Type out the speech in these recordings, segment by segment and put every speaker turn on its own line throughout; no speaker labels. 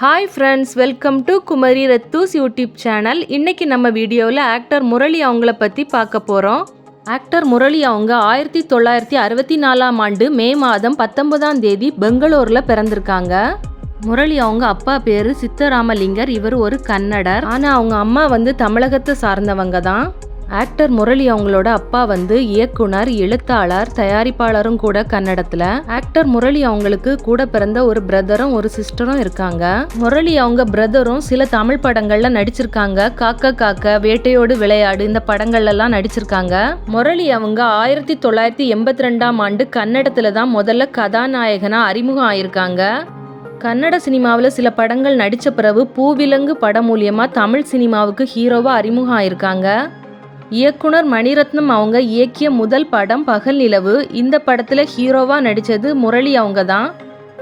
Hi friends welcome to Kumari ரத்தூஸ் YouTube channel இன்னைக்கு நம்ம வீடியோவில் ஆக்டர் முரளி அவங்கள பற்றி பார்க்க போகிறோம் ஆக்டர் முரளி அவங்க ஆயிரத்தி தொள்ளாயிரத்தி அறுபத்தி நாலாம் ஆண்டு மே மாதம் பத்தொன்பதாம் தேதி பெங்களூரில் பிறந்திருக்காங்க. முரளி அவங்க அப்பா பேர் சித்தராமலிங்கர் இவர் ஒரு கன்னடர். ஆனால் அவங்க அம்மா வந்து தமிழகத்தை சார்ந்தவங்க தான். ஆக்டர் முரளி அவங்களோட அப்பா வந்து இயக்குனர் எழுத்தாளர் தயாரிப்பாளரும் கூட கன்னடத்துல. ஆக்டர் முரளி அவங்களுக்கு கூட பிறந்த ஒரு பிரதரும் ஒரு சிஸ்டரும் இருக்காங்க. முரளி அவங்க பிரதரும் சில தமிழ் படங்கள்ல நடிச்சிருக்காங்க. காக்க காக்க வேட்டையோடு விளையாடு இந்த படங்கள்ல எல்லாம் நடிச்சிருக்காங்க. முரளி அவங்க ஆயிரத்தி தொள்ளாயிரத்தி எண்பத்தி ரெண்டாம் ஆண்டு கன்னடத்துல தான் முதல்ல கதாநாயகனா அறிமுகம் ஆயிருக்காங்க. கன்னட சினிமாவில் சில படங்கள் நடித்த பிறகு பூவிலங்கு படம் மூலியமாக தமிழ் சினிமாவுக்கு ஹீரோவாக அறிமுகம் ஆயிருக்காங்க. இயக்குனர் மணிரத்னம் அவங்க இயக்கிய முதல் படம் பகல் நிலவு. இந்த படத்தில் ஹீரோவாக நடித்தது முரளி அவங்க தான்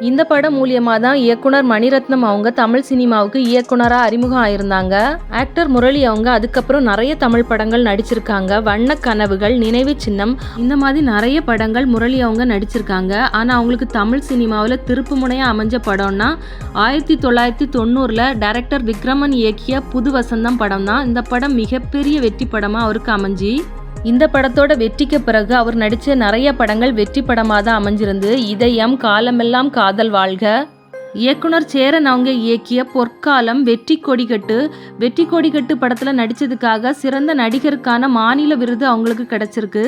இந்த படம் மூலியமாக தான் இயக்குனர் மணிரத்னம் அவங்க தமிழ் சினிமாவுக்கு இயக்குனராக அறிமுகம் ஆயிருந்தாங்க. ஆக்டர் முரளி அவங்க அதுக்கப்புறம் நிறைய தமிழ் படங்கள் நடிச்சிருக்காங்க. வண்ண கனவுகள் நினைவு சின்னம் இந்த மாதிரி நிறைய படங்கள் முரளி அவங்க நடிச்சிருக்காங்க. ஆனால் அவங்களுக்கு தமிழ் சினிமாவில் திருப்பு முனையாக அமைஞ்ச படம்னா ஆயிரத்தி தொள்ளாயிரத்தி தொண்ணூறில் டைரக்டர் விக்ரமன் இயக்கிய புது வசந்தம் படம் தான் இந்த படம் மிகப்பெரிய வெற்றி படமாக அவருக்கு அமைஞ்சி. இந்த படத்தோட வெற்றிக்கு பிறகு அவர் நடித்த நிறைய படங்கள் வெற்றி படமாக தான் அமைஞ்சிருந்து இதயம் காலமெல்லாம் காதல் வாழ்க. இயக்குனர் சேரன் அவங்க இயக்கிய பொற்காலம் வெற்றி கொடிகட்டு வெற்றி கொடிகட்டு படத்தில் நடித்ததுக்காக சிறந்த நடிகருக்கான மாநில விருது அவங்களுக்கு கிடச்சிருக்கு.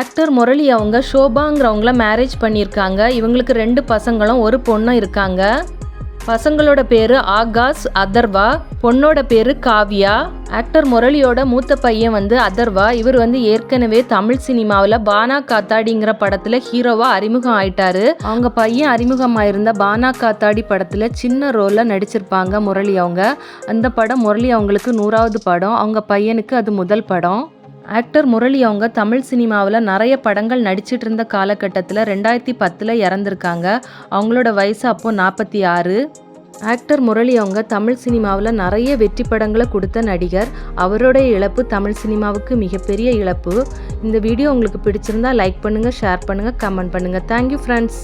ஆக்டர் முரளி அவங்க ஷோபாங்கிறவங்கள மேரேஜ் பண்ணியிருக்காங்க. இவங்களுக்கு ரெண்டு பசங்களும் ஒரு பொண்ணும் இருக்காங்க. பசங்களோட பேரு ஆகாஷ் அதர்வா. பொண்ணோட பேரு காவ்யா. ஆக்டர் முரளியோட மூத்த பையன் வந்து அதர்வா. இவர் வந்து ஏற்கனவே தமிழ் சினிமாவில் பானா காத்தாடிங்கிற படத்தில் ஹீரோவாக அறிமுகம் ஆயிட்டாரு. அவங்க பையன் அறிமுகமாயிருந்த பானா காத்தாடி படத்தில் சின்ன ரோலில் நடிச்சிருப்பாங்க முரளி அவங்க. அந்த படம் முரளி அவங்களுக்கு நூறாவது படம். அவங்க பையனுக்கு அது முதல் படம். ஆக்டர் முரளி அவங்க தமிழ் சினிமாவில் நிறைய படங்கள் நடிச்சிட்டு இருந்த காலகட்டத்தில் ரெண்டாயிரத்தி பத்தில் இறந்துருக்காங்க. அவங்களோட வயசு அப்போது நாற்பத்தி ஆறு. ஆக்டர் முரளி அவங்க தமிழ் சினிமாவில் நிறைய வெற்றி படங்களை கொடுத்த நடிகர். அவருடைய இழப்பு தமிழ் சினிமாவுக்கு மிகப்பெரிய இழப்பு. இந்த வீடியோ உங்களுக்கு பிடிச்சிருந்தா லைக் பண்ணுங்கள் ஷேர் பண்ணுங்கள் கமெண்ட் பண்ணுங்கள் தேங்க்யூ ஃப்ரெண்ட்ஸ்